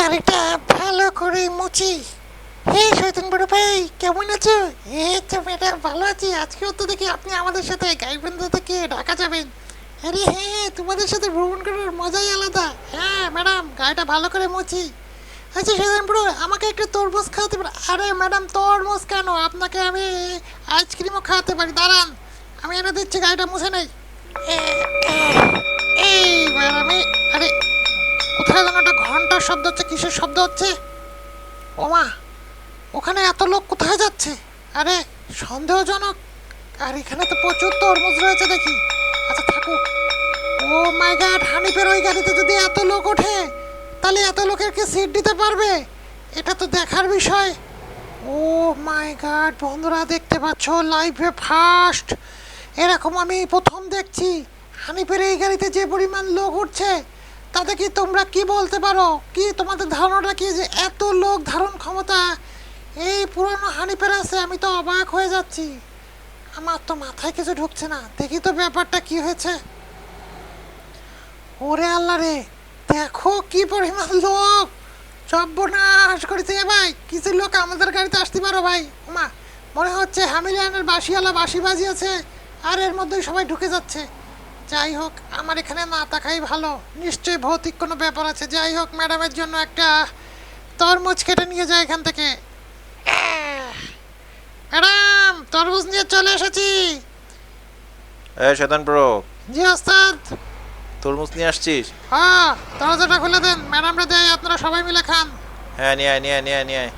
গাড়িটা ভালো করে মুছি। হে শৈতন বড় ভাই কেমন আছো? এই তো ম্যাডাম ভালো আছি। আজকেও তো দেখি আপনি আমাদের সাথে গাইবন্ধ থেকে ঢাকা যাবেন। আরে হ্যাঁ তোমাদের সাথে ভ্রমণ করার মজাই আলাদা। হ্যাঁ ম্যাডাম, গাড়িটা ভালো করে মুছি। আচ্ছা শৈতন বড় আমাকে একটু তরমুজ খাওয়াতে পারে আরে ম্যাডাম, তরমুজ কেন? আপনাকে আমি আইসক্রিমও খাওয়াতে পারি। দাঁড়ান, আমি এনে দিচ্ছি, গাড়িটা মুছে নেই। এইবার আমি আরে কোথায় যেন একটা ঘণ্টার শব্দ হচ্ছে, কিসের শব্দ হচ্ছে? ওমা, ওখানে এত লোক কোথায় যাচ্ছে? আরে, সন্দেহজনক। আর এখানে তো প্রচুর তরমুজ রয়েছে দেখি। আচ্ছা থাকুক ও মাই গড, হানিফের ওই গাড়িতে যদি এত লোক ওঠে, তাহলে এত লোকের কি সিট দিতে পারবে? এটা তো দেখার বিষয়। ও মাই গড, বন্ধুরা, দেখতে পাচ্ছ, লাইফে ফার্স্ট। এরকম আমি প্রথম দেখছি। হানিফের এই গাড়িতে যে পরিমাণ লোক উঠছে তাতে কি তোমরা কি বলতে পারো? কি তোমাদের ধারণাটা কি যে এত লোক ধারণ ক্ষমতা? এই পুরনো হানিফের আছে, আমি তো অবাক হয়ে যাচ্ছি। আমার তো মাথায় কিছু ঢুকছে না। দেখি তো ব্যাপারটা কি হয়েছে। ওরে আল্লাহ রে, দেখো কি পরিমাণ লোক। সর্বনাশ করেছে ভাই। কিছু লোক আমাদের গাড়িতে আসতে পারো ভাই। মা মনে হচ্ছে হ্যামিলিয়ানের বাসিওয়ালা বাসি বাজিয়েছে। আর এর মধ্যেই সবাই ঢুকে যাচ্ছে। যাই হোক আমার এখানে না থাকাই ভালো। নিশ্চয়ই ভৌতিক কোনো ব্যাপার আছে। যাই হোক ম্যাডামের জন্য একটা তরমুজ কেটে নিয়ে যায় এখান থেকে! ম্যাডাম তরমুজ নিয়ে চলে এসেছি। এ শয়তান জি ওস্তাদ। তরমুজ নিয়ে আসছিস? হ্যাঁ দরজাটা খুলে দেন। ম্যাডামরা দেয় আপনারা সবাই মিলে খান। হ্যাঁ নিয়ে আয় নিয়ে আয় নিয়ে আয় নিয়ে আয়।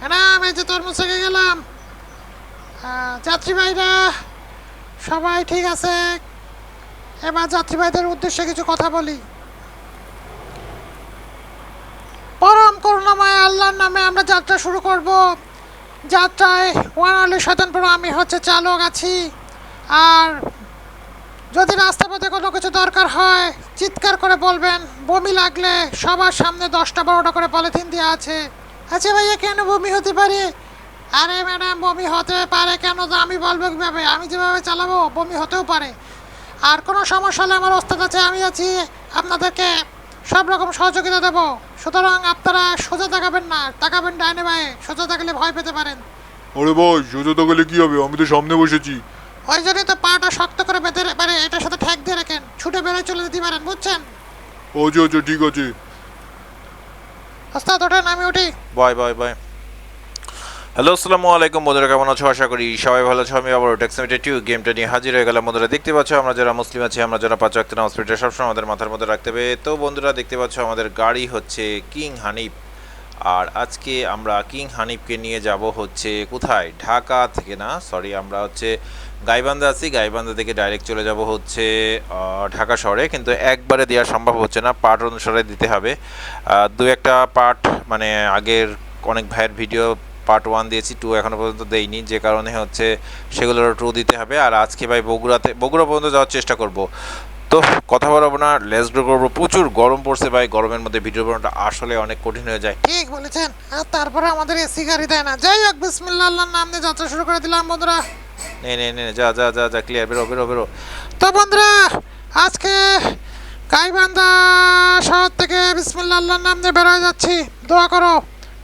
ম্যাডাম এই যে তরমুজ থেকে গেলাম। যাত্রী ভাইরা সবাই ঠিক আছে? এবার যাত্রী ভাইদের উদ্দেশ্যে কিছু কথা বলি। পরম করুণাময় আল্লাহর নামে আমরা যাত্রা শুরু করব। যাত্রায় ওয়ান আলী শতানপুর আমি হচ্ছে চালক আছি। আর যদি রাস্তা পথে কোনো কিছু দরকার হয়, চিৎকার করে বলবেন, বমি লাগলে সবার সামনে দশটা বারোটা করে পলিথিন দেওয়া আছে। আচ্ছা ভাইয়া, কেন বমি হতে পারে? আরে ম্যাডাম, বমি হতে পারে কেন? আমি বলব কীভাবে? আমি যেভাবে চালাবো, বমি হতেও পারে। আর কোনো সমস্যা হলে আমার ওস্তাদ আছে আমি আছি। আপনাদেরকে সব রকম সহযোগিতা দেবো। সুতরাং আপনারা সোজা তাকাবেন না তাকাবেন ডাইনে বায়ে। সোজা তাকালে ভয় পেতে পারেন। আরে ভাই সোজা তো গেলে কি হবে? আমি তো সামনে বসেছি। ওই জন্যই তো পাটা শক্ত করে বেঁধে মানে এটার সাথে ঠেক দিয়ে রাখেন। ছুটে বেরোয় চলে যেতে পারেন বুঝছেন? আচ্ছা আচ্ছা ঠিক আছে। ওস্তাদ ওঠেন আমি উঠি। বয় বয় বয় হ্যালো, আসসালামু আলাইকুম বন্ধুরা, কেমন আছো? আশা করি সবাই ভালো আছো, আমি আবার টেক্সমিটে টিউ গেমটা নিয়ে হাজির হয়ে গেলাম। বন্ধুরা, দেখতে পাচ্ছ আমরা যারা মুসলিম আছি, আমরা যারা পাঁচ নামাজ পড়ি সবসময় আমাদের মাথার মধ্যে রাখতে হবে। তো বন্ধুরা, দেখতে পাচ্ছ আমাদের গাড়ি হচ্ছে কিং হানিফ আর আজকে আমরা কিং হানিফকে নিয়ে যাব হচ্ছে কোথায়? ঢাকা থেকে না? সরি আমরা হচ্ছে গাইবান্ধা আছি। গাইবান্ধা থেকে ডাইরেক্ট চলে যাব হচ্ছে ঢাকা শহরে। কিন্তু একবারে দেওয়া সম্ভব হচ্ছে না পার্ট অনুসারে দিতে হবে। দু একটা পার্ট মানে আগের অনেক ভাইয়ের ভিডিও পার্ট ওয়ান দিয়েছি টু এখনও পর্যন্ত দেইনি যে কারণে হচ্ছে সেগুলোর টু দিতে হবে। আর আজকে ভাই বগুড়াতে বগুড়া পর্যন্ত যাওয়ার চেষ্টা করব। তো কথা বলব না লেস ড্র করব। প্রচুর গরম পড়ছে ভাই গরমের মধ্যে ভিডিও বানানোটা আসলে অনেক কঠিন হয়ে যায়। ঠিক বলেছেন। আর তারপরে আমাদের এসি গাড়ি দেয় না। যাই হোক বিসমিল্লা আল্লাহর নাম নিয়ে যাত্রা শুরু করে দিলাম বন্ধুরা। নে নে নে যা যা যা যা ক্লিয়ার বেরো বেরো বেরো। তো বন্ধুরা আজকে গাইবান্ধা শহর থেকে বিসমিল্লা আল্লাহর নাম নিয়ে বেরোয় যাচ্ছি। দোয়া করো।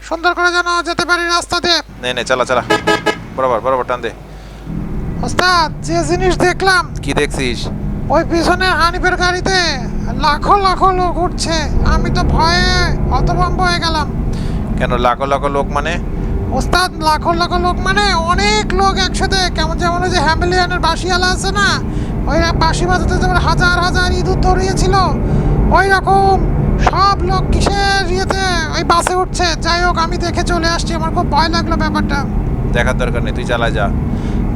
সুন্দর করে যেন যেতে পারি রাস্তা দিয়ে। নে নে চালা চালা। বরাবর বরাবর টান দে। ওস্তাদ যে জিনিস দেখলাম কি দেখছিস? ওই পিছনে হানিফের গাড়িতে লাখো লাখো লোক উঠছে। আমি তো ভয়ে হতভম্ব হয়ে গেলাম। কেন লাখো লাখো লোক মানে? ওস্তাদ লাখো লাখো লোক মানে অনেক লোক একসাথে। কেমন যেমন ওই যে হ্যামিলিয়ানের বাসিওয়ালা আছে না? ওই বাসি বাজাতে যেমন হাজার হাজার ইঁদুর দৌড়িয়েছিল ওই রকম সব লোক কিসের ইয়েতে? ওই বাসে উঠছে। যাই হোক আমি দেখে চলে আসছি। আমার খুব ভয় লাগল ব্যাপারটা। দেখার দরকার নেই তুই চালা যা।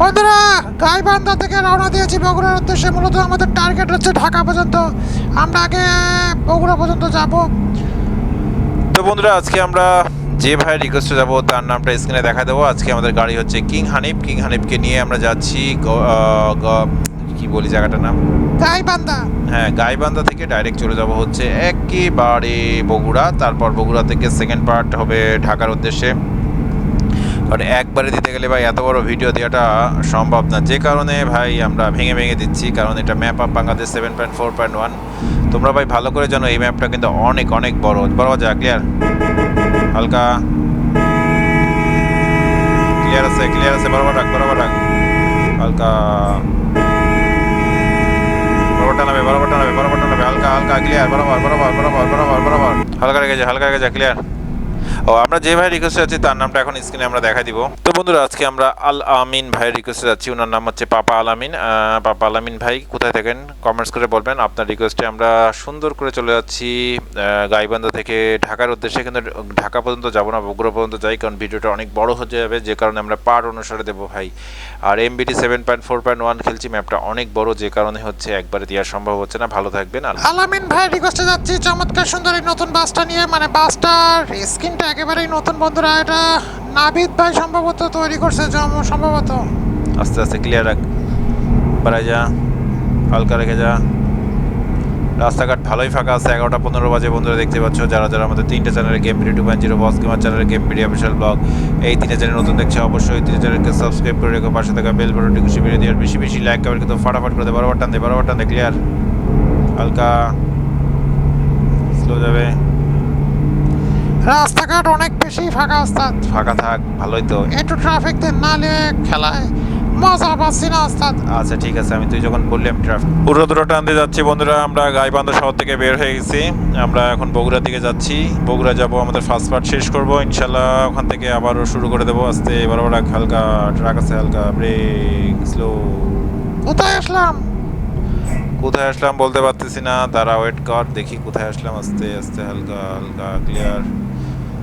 বন্ধুরা গাইবান্ধা থেকে রওনা দিয়েছি বগুড়ার উদ্দেশ্যে। মূলত আমাদের টার্গেট হচ্ছে ঢাকা পর্যন্ত। আমরা আগে বগুড়া পর্যন্ত যাব। তো বন্ধুরা আজকে আমরা যে ভাই রিকোয়েস্টে যাব তার নামটা স্ক্রিনে দেখা দেবো। আজকে আমাদের গাড়ি হচ্ছে কিং হানিফ। কিং হানিফকে নিয়ে আমরা যাচ্ছি কি বলি জায়গাটার নাম? গাইবান্ধা। হ্যাঁ গাইবান্ধা থেকে ডাইরেক্ট চলে যাব হচ্ছে একেবারে বগুড়া। তারপর বগুড়া থেকে সেকেন্ড পার্ট হবে ঢাকার উদ্দেশ্যে। কারণ একবারে দিতে গেলে ভাই এত বড় ভিডিও দেওয়াটা সম্ভব না। যে কারণে ভাই আমরা ভেঙে ভেঙে দিচ্ছি। কারণ এটা map up Bangladesh seven point four point one তোমরা ভাই ভালো করে জানো এই ম্যাপটা কিন্তু অনেক অনেক বড়। বড় যা ক্লিয়ার হালকা। ক্লিয়ার আছে ক্লিয়ার আছে। বরাবর রাখ বরাবর রাখ। হালকা বরাবরটা নামে বরাবরটা নামে বরাবরটা নামে হালকা হালকা ক্লিয়ার বরাবর বরাবর বরাবর বরাবর বরাবর। হালকা রেখে যা হালকা রেখে যা ক্লিয়ার ও আমরা যে ভাই রিকোয়েস্ট আছি তার নামটা এখন স্ক্রিনে আমরা দেখা দিব। তো বন্ধুরা আজকে আমরা আল আমিন ভাইয়ের রিকোয়েস্টে যাচ্ছি। ওনার নাম হচ্ছে পাপা আলামিন আহ, পাপা আলামিন ভাই কোথায় থাকেন? কমেন্টস করে বলবেন। আপনার রিকোয়েস্টে আমরা সুন্দর করে চলে যাচ্ছি গাইবান্ধা থেকে ঢাকার উদ্দেশ্যে। কিন্তু ঢাকা পর্যন্ত যাব না বগুড়া পর্যন্ত যাই কারণ ভিডিওটা অনেক বড় হয়ে যাবে। যে কারণে আমরা পার অনুসারে দেবো ভাই। আর MBT seven point four point one খেলছি ম্যাপটা অনেক বড়। যে কারণে হচ্ছে একবারে দেওয়া সম্ভব হচ্ছে না। ভালো থাকবেন। আর আলামিন ভাই রিকোয়েস্টে যাচ্ছি। চমৎকার সুন্দর এই নতুন বাসটা নিয়ে। মানে বাসটার স্ক্রিনটা একেবারেই নতুন বন্ধুরা, এটা নাবিদ ভাই সম্ভবত তৈরি করছে সম্ভবত। আস্তে আস্তে ক্লিয়ার রাখ। বাড়াই যা, হালকা রেখে যা। রাস্তাঘাট ভালোই ফাঁকা আছে, এগারোটা পনেরো বাজে বন্ধুরা দেখতে পাচ্ছ, যারা যারা আমাদের তিনটে চ্যানেলে game video two point zero boss gamer চ্যানেলে গেম ভিডিও অফিসিয়াল ব্লগ এই তিনটে চ্যানেল নতুন দেখছে অবশ্যই তিনটে চ্যানেলকে সাবস্ক্রাইব করে রেখো, পাশে থাকা বেল বাটনটি খুশি বেরিয়ে দিয়ে বেশি বেশি লাইক কমেন্ট কিন্তু ফাটাফাট করে দে, বরাবর টান দে, বরাবর টান দে ক্লিয়ার হালকা। স্লো যাবে। রাস্তাঘাট অনেক বেশি ফাঁকা ওস্তাদ ফাঁকা থাক ভালোই তো। একটু ট্রাফিক দিন নাহলে খেলায় মজা পাচ্ছি না ওস্তাদ আচ্ছা ঠিক আছে আমি তুই যখন বললি আমি ট্রাফিক পুরো দুটো টানতে যাচ্ছি বন্ধুরা আমরা গাইবান্ধা শহর থেকে বের হয়ে গেছি। আমরা এখন বগুড়া দিকে যাচ্ছি। বগুড়া যাব আমাদের ফার্স্ট পার্ট শেষ করব। ইনশাল্লাহ ওখান থেকে আবারও শুরু করে দেবো। আস্তে বরাবর রাখ, হালকা ট্রাক আছে হালকা ব্রেক স্লো কোথায় আসলাম? কোথায় আসলাম বলতে পারতেছি না। দাঁড়া ওয়েট কর দেখি কোথায় আসলাম। আস্তে আস্তে হালকা হালকা ক্লিয়ার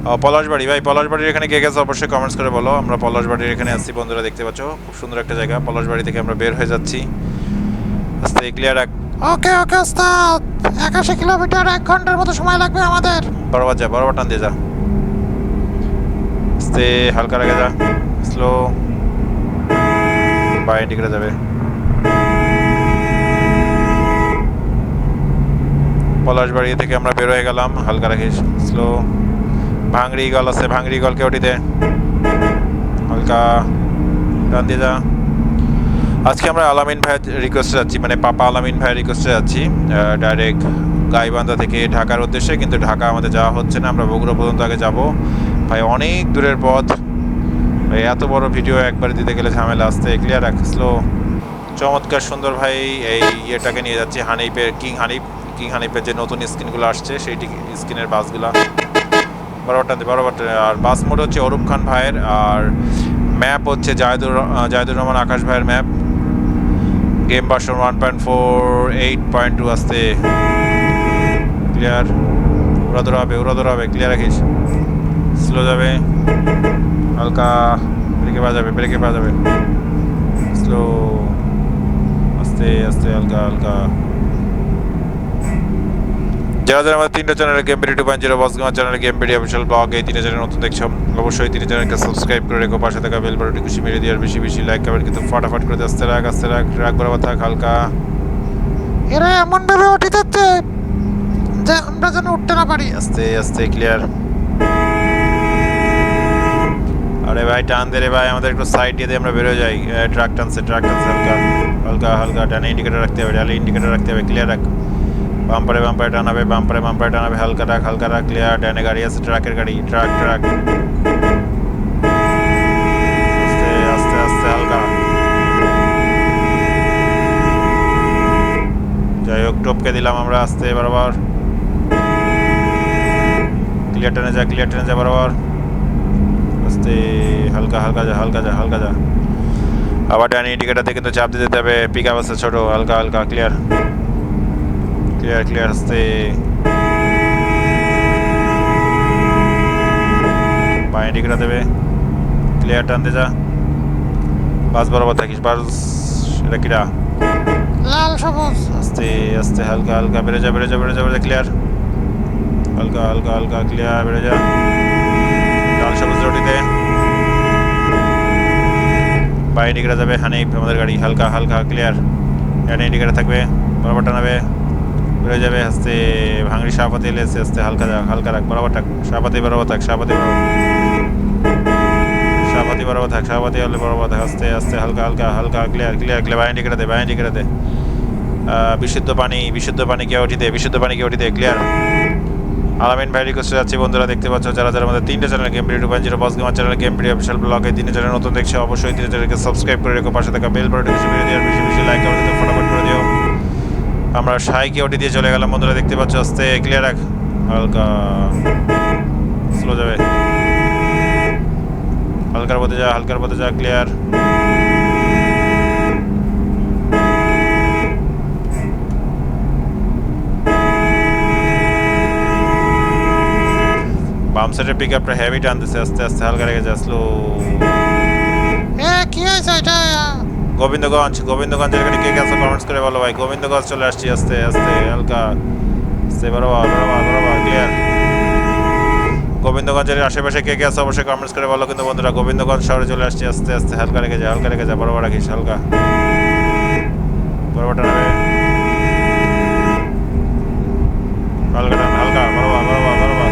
পলাশবাড়ি। ভাই পলাশবাড়ির এখানে কে গেছে অবশ্যই কমেন্টস করে বলো। আমরা পলাশবাড়ির এখানে আসছি বন্ধুরা দেখতে পাচ্ছ। খুব সুন্দর একটা জায়গা। পলাশবাড়ি থেকে আমরা বের হয়ে যাচ্ছি। আস্তে ক্লিয়ার রাখ ওকে ওকে ওস্তাদ। একাশি কিলোমিটার এক ঘণ্টার মতো সময় লাগবে আমাদের। বরাবর যা বরাবর টান দিয়ে যা। আস্তে হালকা রেখে যা। স্লো বাই দিকে যাবে। পলাশবাড়ি থেকে আমরা বের হয়ে গেলাম। হালকা রাখিস স্লো ভাঙড়ি গল আছে, ভাঙড়ি গলকে ওটিতে হালকা টান দিয়ে যা। আজকে আমরা আলামিন ভাইয়ের রিকোয়েস্টে যাচ্ছি মানে পাপা আলামিন ভাইয়ের রিকোয়েস্টে যাচ্ছি। ডাইরেক্ট গাইবান্ধা থেকে ঢাকার উদ্দেশ্যে, কিন্তু ঢাকা আমাদের যাওয়া হচ্ছে না, আমরা বগুড়া পর্যন্ত আগে যাব। ভাই, অনেক দূরের পথ। ভাই, এত বড় ভিডিও একবার দিতে গেলে ঝামেলা আসতে ক্লিয়ার রাখ স্লো চমৎকার সুন্দর ভাই, এই ইয়েটাকে নিয়ে যাচ্ছি হানিপের কিং হানিপ কিং হানিপের যে নতুন স্ক্রিনগুলো আসছে, সেই স্ক্রিনের বাসগুলা টানতে বরাবর আর বাস মোড হচ্ছে অরূপ খান ভাইয়ের, আর ম্যাপ হচ্ছে জায়দুর জায়দুর রহমান আকাশ ভাইয়ের map. Game version one point four eight point two আসতে ক্লিয়ার উড়া দৌড়া হবে, উড়া দৌড়া হবে ক্লিয়ার রাখিস। স্লো যাবে। হালকা ব্রেকে পাওয়া যাবে, ব্রেকে পাওয়া যাবে। স্লো আস্তে আস্তে, হালকা হালকা। যারা যারা আমাদের তিনটা channel game video two point zero boss gamer চ্যানেলে গেম ভিডিও অফিসিয়াল ব্লগ এই তিনটা চ্যানেল নতুন দেখছ অবশ্যই তিনটা চ্যানেলকে সাবস্ক্রাইব করে রেখো পাশে থাকা বেল বাটনটি খুশি মেরে দিয়ে আর বেশি বেশি লাইক কমেন্ট কিন্তু ফাটাফাট করে আস্তে রাখ আস্তে রাখ রাগ বরাবর থাক হালকা। এরা এমন ভাবে উঠে যাচ্ছে যে আমরা যেন উঠতে না পারি। আস্তে আস্তে ক্লিয়ার আরে ভাই টান দে রে ভাই আমাদের একটু সাইড দিয়ে আমরা বেরোয় যাই। ট্রাক টানছে ট্রাক টানছে হালকা হালকা হালকা ডানে ইন্ডিকেটর রাখতে হবে ডালে ইন্ডিকেটর রাখতে হবে ক্লিয়ার রাখ। বাম্পারে বাম্পারে টানাবে, বাম্পারে বাম্পারে টানাবে, হালকা রাখ হালকা রাখ ক্লিয়ার ডানে গাড়ি আছে ট্রাকের গাড়ি ট্রাক ট্রাক আস্তে আস্তে হালকা। যাই হোক, টপকে দিলাম আমরা আস্তে, বরাবর। ক্লিয়ার টেনে যা ক্লিয়ার টেনে যা, বরাবর। আস্তে, হালকা হালকা যা হালকা যা হালকা যা। আবার ডানি ইন্ডিকেটারতে কিন্তু চাপ দিতে হবে পিক আপ আছে ছোটো, হালকা হালকা ক্লিয়ার ক্লিয়ার ক্লিয়ার আস্তে বা ইন্ডিকেটার দেবে ক্লিয়ার টানতে যা। বাস বরাবর থাকিস বাস এটা কিরা লাল সবুজ। আস্তে আস্তে হালকা হালকা বেড়ে যা বেড়ে যা বেড়ে যা বেড়ে ক্লিয়ার হালকা হালকা হালকা ক্লিয়ার বেড়ে যা। লাল সবুজ রোটিতে বা ইন্ডিকেটার যাবে হানিফ আমাদের গাড়ি। হালকা হালকা ক্লিয়ার এখানে ইন্ডিকেটার থাকবে বরাবর টানাবে। বেড়ে যাবে আস্তে ভাঙড়ি শাহপাতি এলে আস্তে আস্তে হালকা হালকা রাখ বরাবর থাক শাহপাতি বরাবর থাক বরাবর শাহপাতি বরাবর থাক শাহপাতি হলে বরাবর থাক আস্তে আস্তে হালকা হালকা হালকা ক্লিয়ার ক্লিয়ার ক্লিয়ার বা ইন্ডিকেটার দে বা ইন্ডিকেটার দে। বিশুদ্ধ পানি বিশুদ্ধ পানি কে ওটিতে বিশুদ্ধ পানি কে ওটিতে ক্লিয়ার আলামিন ভাই রিকোয়েস্ট যাচ্ছি, বন্ধুরা দেখতে পাচ্ছ, যারা যারা আমাদের তিনটে channel game video two point zero boss gamer channel game video বিশাল ব্লগে তিনটে চ্যানেল নতুন দেখছে, অবশ্যই তিনটে চ্যানেলকে সাবস্ক্রাইব করে রেখো, পাশে থাকা বেল বাটনটি বেশি বেশি লাইক করে দিতে ফটাফট করে দিও। আমরা সাইকে ওটি দিয়ে চলে গেলাম, বন্ধুরা দেখতে পাচ্ছ, আস্তে ক্লিয়ার রাখ। হালকা। স্লো যাবে। হালকার পথে যা, হালকার পথে যা ক্লিয়ার বাম সাইডের পিক আপটা হেভি টানতেছে, আস্তে আস্তে, হালকা রেখে যা স্লো এ, কি হয়েছে এটা? গোবিন্দগঞ্জ, গোবিন্দগঞ্জের এখানে কে কে আছে কমেন্টস করে বলো ভাই? গোবিন্দগঞ্জ চলে আসছি, আস্তে আস্তে, হালকা। আস্তে বরাবর বরাবর বরাবর ক্লিয়ার গোবিন্দগঞ্জের আশেপাশে কে কে আছে অবশ্যই কমেন্টস করে বলো, কিন্তু বন্ধুরা, গোবিন্দগঞ্জ শহরে চলে আসছি, আস্তে আস্তে, হালকা রেখে যা, হালকা রেখে যা বরাবর রাখিস, হালকা। বরাবর টানাবে হালকা টান হালকা বরাবর বরাবর বরাবর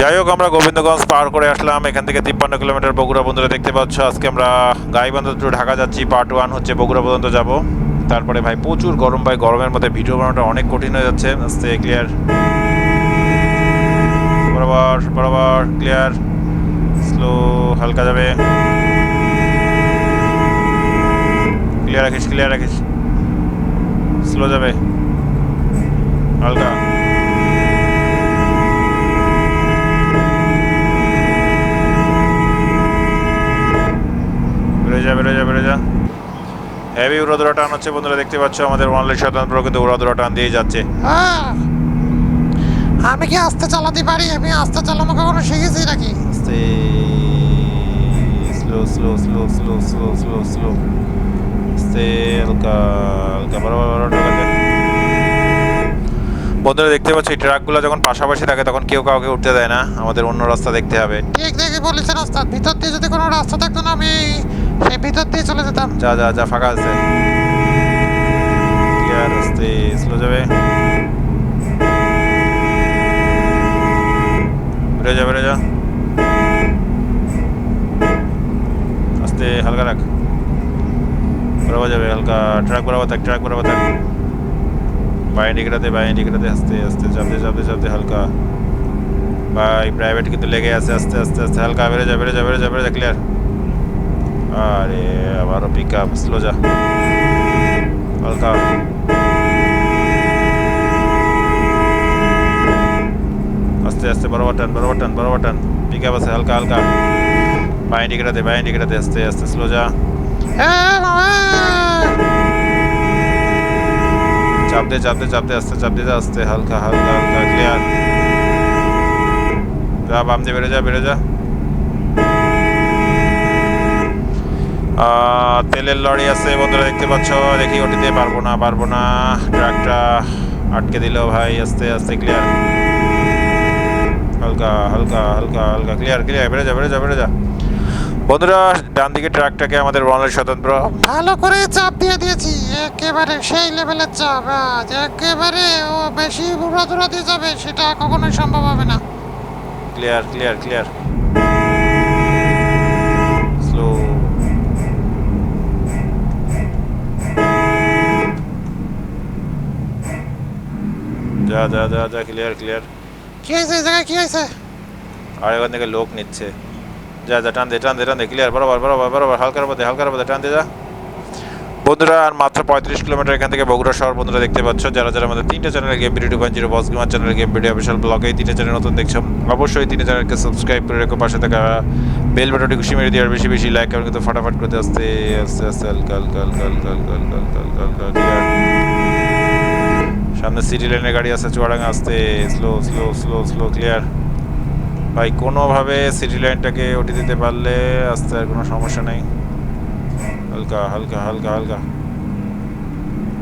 যাই হোক, আমরা গোবিন্দগঞ্জ পার করে আসলাম। এখান থেকে তিপ্পান্ন কিলোমিটার বগুড়া বন্ধুরা দেখতে পাচ্ছ। আজকে আমরা গাইবান্ধা টু ঢাকা যাচ্ছি পার্ট ওয়ান হচ্ছে বগুড়া পর্যন্ত যাব। তারপরে ভাই প্রচুর গরম, ভাই গরমের মধ্যে ভিডিও বানানোটা অনেক কঠিন হয়ে যাচ্ছে। আস্তে ক্লিয়ার বরাবর বরাবর ক্লিয়ার স্লো হালকা যাবে। ক্লিয়ার রাখিস ক্লিয়ার রাখিস। স্লো যাবে। হালকা। যা বেরো যা বেরো যা। হেভি উড়াদুরা টান হচ্ছে বন্ধুরা দেখতে পাচ্ছ আমাদের ওয়ানলি শতাংশ কিন্তু উড়াদুরা টান দিয়ে যাচ্ছে। হ্যাঁ আমি কি আস্তে চালাতে পারি? আমি আস্তে চালানো কখনো শিখেছি নাকি? Slow slow slow slow slow slow slow slow হালকা হালকা স্লো স্লো ঢোকাতে বন্ধুরা দেখতে পাচ্ছি ট্রাকগুলো যখন পাশাপাশি থাকে তখন কেউ কাউকে উঠতে দেয় না। আমাদের অন্য রাস্তা দেখতে হবে। ঠিক দেখে বলেছেন রাস্তা। ভিতর দিয়ে যদি কোনো রাস্তা থাকতো না আমি সেই ভিতর দিয়ে চলে যেতাম। যা যা যা ফাঁকা আছে। স্লো যাবে? বেরো যা বেরো যা। আস্তে হালকা রাখ। বরাবর যাবে হালকা। ট্রাক বরাবর থাক ট্রাক বরাবর থাক। बाएँ निकलते बाएँ निकलते, हँसते हँसते, जाते जाते जाते हल्का। भाई प्राइवेट की तो ले गए ऐसे हँसते हँसते हँसते, हल्का अवेरे जबरे जबरे जबरे एवरेज क्लियर अरे, हमारा पिकअप स्लो जा। हल्का। हँसते हँसते बराबर टन बराबर टन बराबर टन पिकअप हंसे, हल्का हल्का। बाएँ निकलते बाएँ निकलते, हँसते हँसते स्लो जा। চাপ দে চাপ দে চাপ দে আস্তে চাপ দে যা আস্তে, হালকা হালকা হালকা ক্লিয়ার যা, বাম দিয়ে বেরো যা, বেড়ে যা। তেলের লরি আছে বন্ধুরা, দেখতে পাচ্ছ? দেখি ওটিতে পারব না পারব না। ট্রাকটা আটকে দিল ভাই, আস্তে আস্তে ক্লিয়ার হালকা হালকা হালকা হালকা ক্লিয়ার ক্লিয়ার বেরো যা, বেড়ে যা বেরো যা। বন্ধুরা ডান দিকে ট্রাকটাকে আমাদের ওয়ানের স্বতন্ত্র। ভালো করে চাপ দিয়ে দিয়েছি একেবারে সেই লেভেলের চাপ আজ একেবারে ও বেশি দিয়ে যাবে সেটা কখনোই সম্ভব হবে না। ক্লিয়ার ক্লিয়ার ক্লিয়ার স্লো যা যা যা যা ক্লিয়ার ক্লিয়ার কি হয়েছে জায়গায় কি হয়েছে? আর এখান থেকে লোক নিচ্ছে। যা যা টান দে টান দে টান দে ক্লিয়ার বরাবর বরাবর বরাবর হালকার মধ্যে হালকার মধ্যে টান দে যা বন্ধুরা আর মাত্র পঁয়ত্রিশ কিলোমিটার এখান থেকে বগুড়া শহর বন্ধুরা দেখতে পাচ্ছ যারা যারা আমাদের তিনটে channel game video two point zero boss gamer channel game video বিশাল ব্লগ এই তিনটে চ্যানেল নতুন দেখছ অবশ্যই তিনটে চ্যানেলকে সাবস্ক্রাইব করে রেখো পাশে থাকা বেল বাটনটি খুশি মেরে দিয়ে আর বেশি বেশি লাইক করুন কিন্তু ফটাফট করতে আসতে আস্তে আস্তে হালকা হালকা হালকা হালকা হালকা হালকা হালকা হালকা ক্লিয়ার সামনে সিটি লাইনের গাড়ি আছে চুয়াডাঙ্গা আসতে slow slow slow slow clear ভাই কোনোভাবে সিটি লাইনটাকে ওটি দিতে পারলে আসতে আর কোনো সমস্যা নেই। হালকা হালকা হালকা হালকা।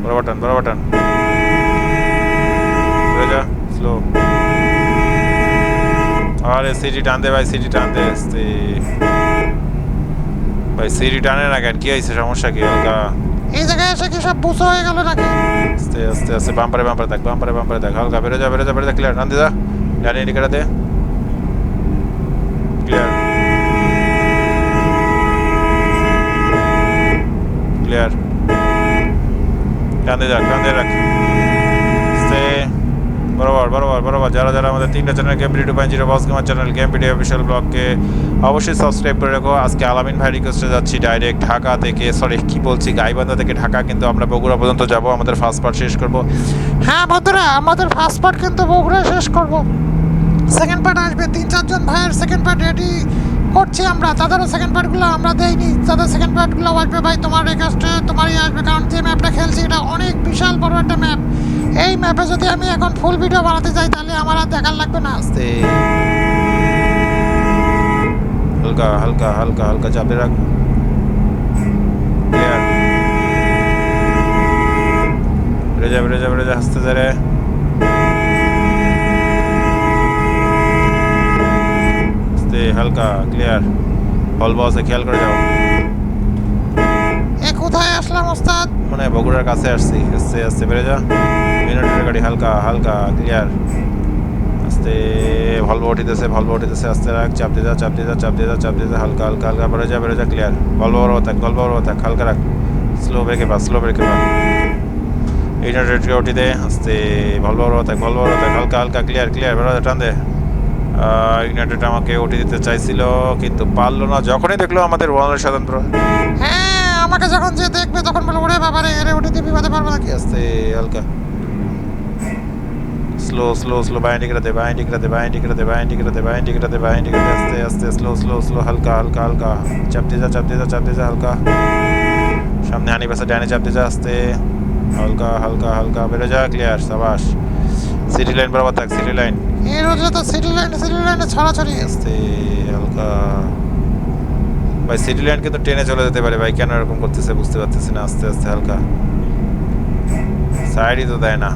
বরাবর টান বরাবর টান যা স্লো আরে সিটি টান দে ভাই সিটি টান দে আস্তে। ভাই সিটি টানে না কেন? কি হয়েছে? সমস্যা কি? হালকা। এই জায়গায় এসে কি সব বুঝো হয়ে গেল নাকি? আস্তে আস্তে আস্তে। বাম্পারে বাম্পারে দেখ বাম্পারে বাম্পারে দেখ হালকা বেরো যা বেরো যা বেরো যা ক্লিয়ার টান দে যা। ডানে দে ক্লিয়ার ক্লিয়ার কান্দে যাক কান্দে রাখ। স্টে বরাবর বরাবর বরাবর। যারা যারা আমাদের তিনটা channel game video point zero boss gamer channel game video official ব্লগকে অবশ্যই সাবস্ক্রাইব করে রাখো। আজকে আলামিন ভাই রিকোয়েস্টে যাচ্ছি ডাইরেক্ট ঢাকা থেকে সরি কি বলছি, গাইবান্ধা থেকে ঢাকা, কিন্তু আমরা বগুড়া পর্যন্ত যাব। আমাদের ফার্স্ট পার্ট শেষ করব। হ্যাঁ বন্ধুরা, আমাদের ফার্স্ট পার্ট কিন্তু বগুড়া শেষ করব। সেকেন্ড পার্ট আসবে, তিন, চারজন ভাইয়ের সেকেন্ড পার্ট রেডি করছি আমরা, তাদেরও সেকেন্ড পার্টগুলো আমরা দেইনি। তাদের সেকেন্ড পার্টগুলো আসবে ভাই, তোমার রিকোয়েস্টে তোমারই আসবে। কারণ যে ম্যাপটা খেলছি, এটা অনেক বিশাল বড় একটা ম্যাপ এই ম্যাপে যদি আমি এখন ফুল ভিডিও বানাতে যাই, তাহলে আমার আর দেখার লাগবে না। আস্তে। হালকা হালকা হালকা হালকা চাপে রাখ। যা, বেড়ে যা হাসতে যা আস্তে হালকা ক্লিয়ার হল বসে খেয়াল করে যাও। এ কোথায় আসলাম ওস্তাদ? মানে বগুড়ার কাছে আসছি আস্তে আস্তে বেড়ে যা। মিনিটের গাড়ি হালকা হালকা ক্লিয়ার আস্তে ভলভো উঠিতেছে ভলভো উঠিতেছে আস্তে রাখ চাপ দিয়ে যা চাপ দিয়ে যা চাপ দিয়ে যা চাপ দিয়ে যা হালকা হালকা হালকা বেড়ে যা বেড়ে যা ক্লিয়ার ভলভো বড় থাক ভলভো বড় থাক হালকা রাখ। স্লো ব্রেকে পা স্লো ব্রেকে পা। ইন্টারনেটকে উঠি দে আস্তে ভলভো বড় থাক ভলভো বড় থাক হালকা হালকা ক্লিয়ার ক্লিয়ার বেড়ে টান দে। ইউনাইটেড আমাকে উঠে দিতে চাইছিল কিন্তু পারল না। যখনই দেখল আমাদের ওয়ানের স্বতন্ত্র। হ্যাঁ আমাকে যখন যে দেখবে তখন বলে ওরে বাবারে এরে উঠে দিয়ে বিপদে পারব নাকি? আস্তে হালকা। স্লো স্লো স্লো বাইন্ড করতে বাইন্ড করতে বাইন্ড করতে বাইন্ড করতে বাইন্ড করতে বাইন্ড করতে আস্তে আস্তে স্লো স্লো স্লো হালকা হালকা হালকা। চাপ দিয়ে যা চাপ দিয়ে যা চাপতে যা হালকা। সামনে হানি পাশে ডাইনে চাপ দিয়ে যা আস্তে। হালকা হালকা হালকা বেরো যা ক্লিয়ার সাবাস। সিটি লাইন বরাবর থাক সিটি লাইন এই রোডে তো সিটি লাইনে সিটি লাইনে ছড়াছড়ি আস্তে হালকা। ভাই সিটি লাইন কিন্তু ট্রেনে চলে যেতে পারে ভাই। কেন এরকম করতেছে বুঝতে পারতেছি না আস্তে আস্তে হালকা। সাইডই তো দেয় না।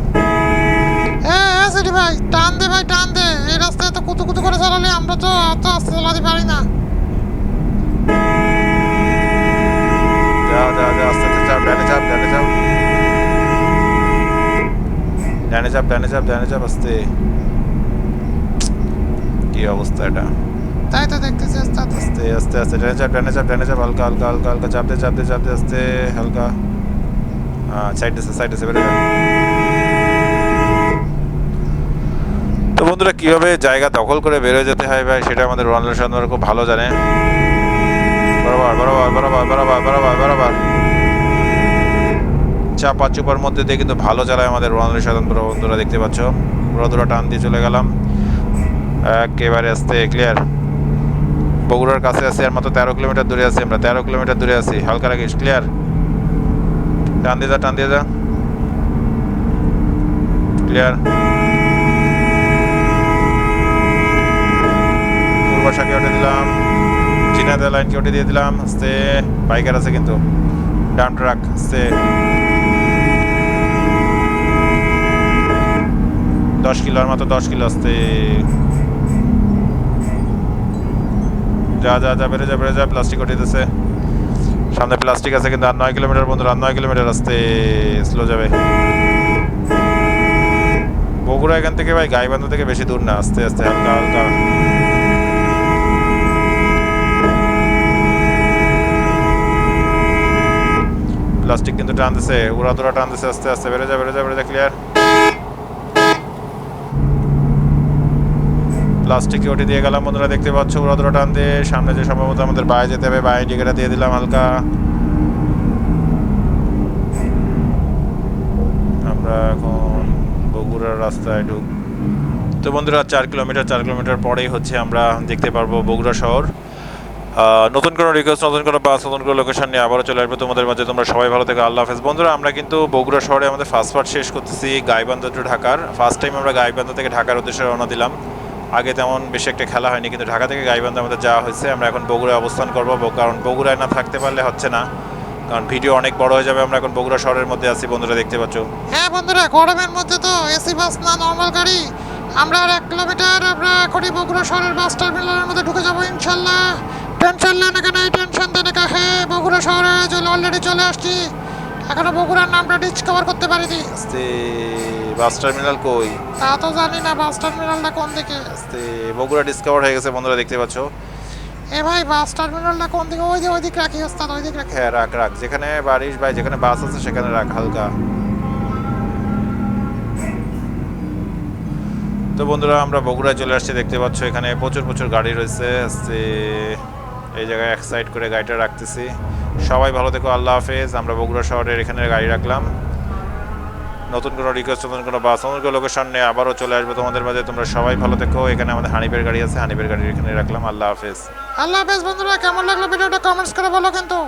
হ্যাঁ সিটি ভাই টান দে ভাই টান দে। এই রাস্তায় তো কুতু কুতু করে চালালে আমরা তো অত আস্তে চালাতে পারি না। যা যা যা আস্তে আস্তে চাপ ডানে চাপ ডানে চাপ। ডানে চাপ ডানে চাপ ডানে চাপ আস্তে। কি অবস্থা এটা তাই তো দেখতেছি ওস্তাদ আস্তে আস্তে আস্তে ডানে চাপ ডানে চাপ ডানে চাপ হালকা হালকা হালকা হালকা চাপ দে চাপ দে চাপ দে আস্তে হালকা সাইড সাইড। তো বন্ধুরা, কীভাবে জায়গা দখল করে বেরোয় যেতে হয় ভাই, সেটা আমাদের রোনাল্ডো সান্দর খুব ভালো জানে। বরাবর বরাবর বরাবর বরাবর বরাবর বরাবর। চাপা চুপার মধ্যে দিয়ে কিন্তু ভালো চালায় আমাদের রোনাল্ডো স্বতন্ত্র বন্ধুরা দেখতে পাচ্ছ। টান দিয়ে চলে গেলাম। একেবারে আসতে ক্লিয়ার বগুড়ার কাছে আছে আর মাত্র তেরো কিলোমিটার দূরে আছি আমরা। তেরো কিলোমিটার দূরে আছি। হালকা রাখিস ক্লিয়ার টান দিয়ে যা, টান দিয়ে যা। ক্লিয়ার পূর্বাশাকে ওঠে দিলাম। চিনাদা লাইনকে ওঠে দিয়ে দিলাম। আস্তে বাইকার আছে কিন্তু। ডাম ট্রাক আস্তে। দশ কিলো, আর মাত্র দশ কিলো, আসতে। যা যা যা, বেড়ে যা বেড়ে যা প্লাস্টিক উঠে দিতেছে। সামনে প্লাস্টিক আছে, কিন্তু আর নয় কিলোমিটার বন্ধুরা, আর নয় কিলোমিটার আসতে স্লো যাবে। বগুড়া এখান থেকে ভাই, গাইবান্ধা থেকে বেশি দূর না, আস্তে আস্তে, হালকা হালকা। প্লাস্টিক কিন্তু টানতেছে উড়া দুরা টানতেছে, আস্তে আস্তে, বেড়ে যা বেড়ে যা বেড়ে যা ক্লিয়ার প্লাস্টিকে ওটি দিয়ে গেলাম বন্ধুরা, দেখতে পাচ্ছ উড়া দুরা টান দিয়ে। সামনে যে সম্ভবত আমাদের বাইরে যেতে হবে বাইরে টিকেটা দিয়ে দিলাম হালকা। আমরা এখন বগুড়ার রাস্তায় ঢুক তো বন্ধুরা, চার কিলোমিটার চার কিলোমিটার পরেই হচ্ছে আমরা দেখতে পারব বগুড়া শহর। নতুন কোনো রিকোয়েস্ট নতুন কোনো বাস নতুন কোনো লোকেশন নিয়ে আবারও চলে আসবে তোমাদের মাঝে। তোমরা সবাই ভালো থেকে, আল্লাহ হাফেজ। বন্ধুরা, আমরা কিন্তু বগুড়া শহরে আমাদের ফার্স্ট পার্ট শেষ করতেছি, গাইবান্ধা টু ঢাকার। ফার্স্ট টাইম আমরা গাইবান্ধা থেকে ঢাকার উদ্দেশ্যে রওনা দিলাম। আগে তেমন বেশি একটা খেলা হয়নি কিন্তু ঢাকা থেকে গাইবান্ধা আমাদের যাওয়া হয়েছে। আমরা এখন বগুড়ায় অবস্থান করব কারণ বগুড়ায় না থাকতে পারলে হচ্ছে না। কারণ ভিডিও অনেক বড় হয়ে যাবে আমরা এখন বগুড়া শহরের মধ্যে আছি বন্ধুরা দেখতে পাচ্ছ। হ্যাঁ বন্ধুরা গরমের মধ্যে তো এসি বাস না নর্মাল গাড়ি। আমরা আর এক কিলোমিটার আমরা এখনই বগুড়া শহরের বাস টার্মিনালের মধ্যে ঢুকে যাব ইনশাল্লাহ। টেনশন নেন এখানে টেনশন দেন হ্যাঁ বগুড়া শহরে চলে অলরেডি চলে আসছি। এখনও বগুড়ার নামটা ডিসকভার করতে পারিনি। বাস টার্মিনাল কই? তা তো জানি না বাস টার্মিনালটা কোন দিকে? আস্তে বগুড়া ডিসকভার হয়ে গেছে বন্ধুরা দেখতে পাচ্ছ। এ ভাই বাস টার্মিনালটা কোন দিকে? ওই দিকে ওই দিকে রাখি ওস্তাদ ওই দিকে রাখি। হ্যাঁ রাখ রাখ। যেখানে বাড়ির ভাই যেখানে বাস আছে সেখানে রাখ হালকা। তো বন্ধুরা আমরা বগুড়া চলে আসছি দেখতে পাচ্ছ এখানে প্রচুর প্রচুর গাড়ি রয়েছে। আজকে এই জায়গায় এক সাইড করে গাড়িটা রাখতেছি। সবাই ভালো থেকো আল্লাহ হাফেজ। আমরা বগুড়া শহরের এখানে গাড়ি রাখলাম। নতুন কোনো রিকোয়েস্ট নতুন কোনো বাস নতুন কোনো লোকেশন নিয়ে আবারও চলে আসবে তোমাদের মাঝে। তোমরা সবাই ভালো দেখো এখানে আমাদের হানিপের গাড়ি আছে হানিপের গাড়ি এখানে রাখলাম। আল্লাহ হাফেজ। আল্লাহ হাফেজ বন্ধুরা, কেমন লাগল ভিডিওটা? কমেন্টস করে বলো কিন্তু।